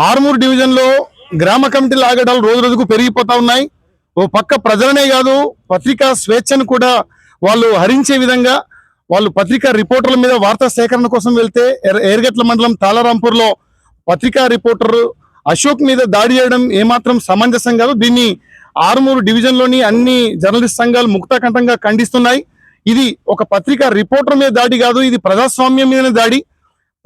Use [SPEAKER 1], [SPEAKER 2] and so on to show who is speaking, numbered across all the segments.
[SPEAKER 1] ఆర్మూర్ డివిజన్లో గ్రామ కమిటీల ఆగడాలు రోజు రోజుకు పెరిగిపోతా ఉన్నాయి. ఓ పక్క ప్రజలనే కాదు పత్రికా స్వేచ్ఛను కూడా వాళ్ళు హరించే విధంగా వాళ్ళు పత్రికా రిపోర్టర్ల మీద వార్తా సేకరణ కోసం వెళ్తే ఎర్- ఏర్గట్ల మండలం తాలారాంపూర్లో పత్రికా రిపోర్టర్ అశోక్ మీద దాడి చేయడం ఏమాత్రం సమంజసం కాదు. దీన్ని ఆరుమూరు డివిజన్లోని అన్ని జర్నలిస్ట్ సంఘాలు ముక్తాకంఠంగా ఖండిస్తున్నాయి. ఇది ఒక పత్రికా రిపోర్టర్ మీద దాడి కాదు ఇది ప్రజాస్వామ్యం మీద దాడి.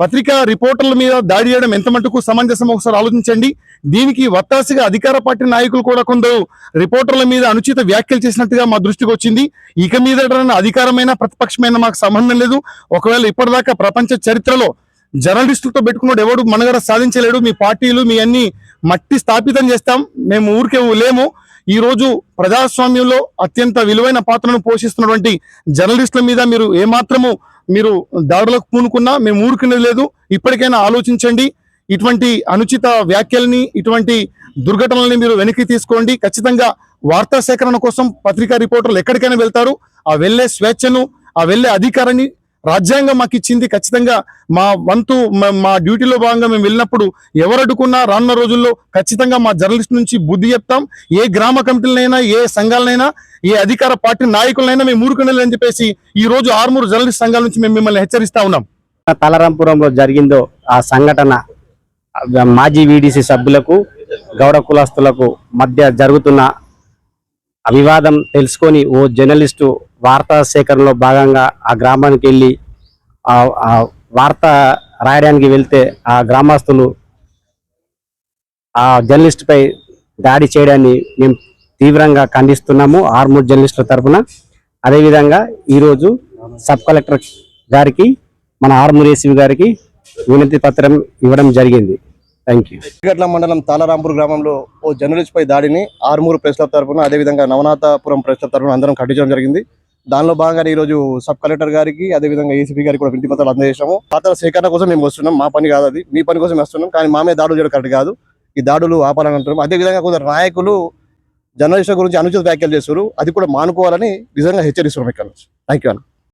[SPEAKER 1] పత్రికా రిపోర్టర్ల మీద దాడి చేయడం ఎంత మటుకు సమంజసం ఒకసారి ఆలోచించండి. దీనికి వత్తాసిగా అధికార పార్టీ నాయకులు కూడా కొందరు రిపోర్టర్ల మీద అనుచిత వ్యాఖ్యలు చేసినట్టుగా మా దృష్టికి వచ్చింది. ఇక మీద అధికారమైన ప్రతిపక్షమైన మాకు సంబంధం లేదు. ఒకవేళ ఇప్పటిదాకా ప్రపంచ చరిత్రలో జర్నలిస్టులతో పెట్టుకున్నాడు ఎవడు మనగడ సాధించలేడు. మీ పార్టీలు మీ అన్ని మట్టి స్థాపితం చేస్తాం. మేము ఊరికే లేము. ఈ రోజు ప్రజాస్వామ్యంలో అత్యంత విలువైన పాత్రను పోషిస్తున్నటువంటి జర్నలిస్టుల మీద మీరు ఏమాత్రము మీరు దాడులకు పూనుకున్నా మేము ఊరుకునేది లేదు. ఇప్పటికైనా ఆలోచించండి. ఇటువంటి అనుచిత వ్యాఖ్యల్ని ఇటువంటి దుర్ఘటనల్ని మీరు వెనక్కి తీసుకోండి. ఖచ్చితంగా వార్తా సేకరణ కోసం పత్రికా రిపోర్టర్లు ఎక్కడికైనా వెళ్తారు. ఆ వెళ్ళే స్వేచ్ఛను ఆ వెళ్ళే అధికారాన్ని రాజ్యాంగం మాకు ఇచ్చింది ఖచ్చితంగా మా వంతు మా- డ్యూటీలో భాగంగా మేము వెళ్ళినప్పుడు ఎవరు అడ్డుకున్నా రానున్న రోజుల్లో ఖచ్చితంగా మా జర్నలిస్ట్ నుంచి బుద్ధి చెప్తాం. ఏ గ్రామ కమిటీలనైనా ఏ సంఘాలనైనా ఏ అధికార పార్టీ నాయకులనైనా మేము ఊరుకునేలని చెప్పేసి ఈ రోజు ఆరుమూరు జర్నలిస్ట్ సంఘాల నుంచి మేము మిమ్మల్ని హెచ్చరిస్తా ఉన్నాం.
[SPEAKER 2] తలరంపురంలో జరిగిందో ఆ సంఘటన మాజీ వీడిసి సభ్యులకు గౌడ కులస్తులకు మధ్య జరుగుతున్న వివాదం తెలుసుకొని ఓ జర్నలిస్టు వార్తా సేకరణలో భాగంగా ఆ గ్రామానికి వెళ్ళి ఆ వార్త రాయడానికి వెళ్తే ఆ గ్రామస్తులు ఆ జర్నలిస్టుపై దాడి చేయడాన్ని మేము తీవ్రంగా ఖండిస్తున్నాము ఆర్మూర్ జర్నలిస్టుల తరఫున అదేవిధంగా ఈరోజు సబ్ కలెక్టర్ గారికి మన ఆర్మూర్ ఏసీవి గారికి వినతి పత్రం ఇవ్వడం జరిగింది. థ్యాంక్ యూ
[SPEAKER 3] గట్ల మండలం తాలారాంపూర్ గ్రామంలో ఓ జర్నలిస్ట్ పై దాడిని ఆరుమూరు ప్రెస్ క్లబ్ తరఫున అదేవిధంగా నవనాథపురం ప్రెస్ క్లబ్ తరఫున అందరం ఖండించడం జరిగింది. దానిలో భాగంగా ఈ రోజు సబ్ కలెక్టర్ గారికి అదేవిధంగా ఏసీపీ గారికి కూడా వినతి పత్రాలు అందజేసాము పాత్ర సేకరణ కోసం మేము వస్తున్నాం. మా పని కాదు అది. మీ పని కోసం వస్తున్నాం. కానీ మా మీద దాడులు చేయడం కరెక్ట్ కాదు. ఈ దాడులు ఆపాలని అంటున్నాం అదేవిధంగా కొందరు నాయకులు జర్నలిస్టుల గురించి అనుచిత వ్యాఖ్యలు చేస్తారు అది కూడా మానుకోవాలని నిజంగా హెచ్చరిస్తున్నాం ఇక్కడ నుంచి. Thank you